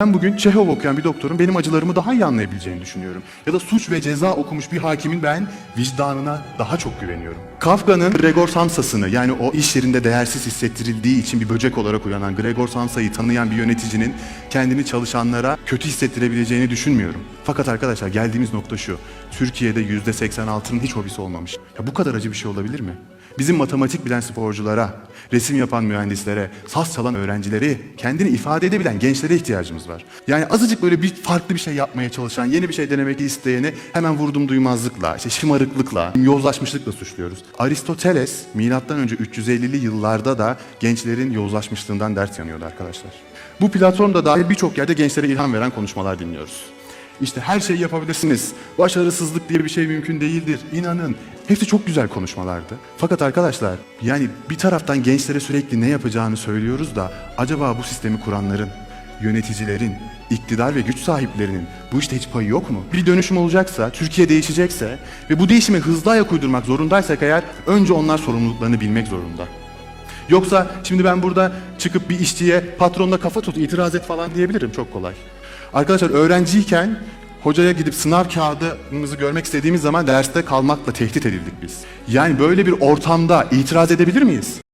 Ben bugün Çehov okuyan bir doktorun benim acılarımı daha iyi anlayabileceğini düşünüyorum. Ya da suç ve ceza okumuş bir hakimin ben vicdanına daha çok güveniyorum. Kafka'nın Gregor Samsa'sını yani o iş yerinde değersiz hissettirildiği için bir böcek olarak uyanan Gregor Samsa'yı tanıyan bir yöneticinin kendini çalışanlara kötü hissettirebileceğini düşünmüyorum. Fakat arkadaşlar geldiğimiz nokta şu. Türkiye'de %86'nın hiç hobisi olmamış. Ya bu kadar acı bir şey olabilir mi? Bizim matematik bilen sporculara, resim yapan mühendislere, saz çalan öğrencileri, kendini ifade edebilen gençlere ihtiyacımız var. Yani azıcık böyle bir farklı bir şey yapmaya çalışan, yeni bir şey denemek isteyeni hemen vurdum duymazlıkla, işte şımarıklıkla, yozlaşmışlıkla suçluyoruz. Aristoteles milattan önce 350'li yıllarda da gençlerin yozlaşmışlığından dert yanıyordu arkadaşlar. Bu platformda dahil birçok yerde gençlere ilham veren konuşmalar dinliyoruz. İşte her şeyi yapabilirsiniz. Başarısızlık diye bir şey mümkün değildir. İnanın. Hepsi çok güzel konuşmalardı. Fakat arkadaşlar yani bir taraftan gençlere sürekli ne yapacağını söylüyoruz da acaba bu sistemi kuranların, yöneticilerin, iktidar ve güç sahiplerinin bu işte hiç payı yok mu? Bir dönüşüm olacaksa, Türkiye değişecekse ve bu değişime hızlı ayak uydurmak zorundaysak eğer önce onlar sorumluluklarını bilmek zorunda. Yoksa şimdi ben burada çıkıp bir işçiye patronla kafa tut, itiraz et falan diyebilirim çok kolay. Arkadaşlar öğrenciyken hocaya gidip sınav kağıdımızı görmek istediğimiz zaman derste kalmakla tehdit edildik biz. Yani böyle bir ortamda itiraz edebilir miyiz?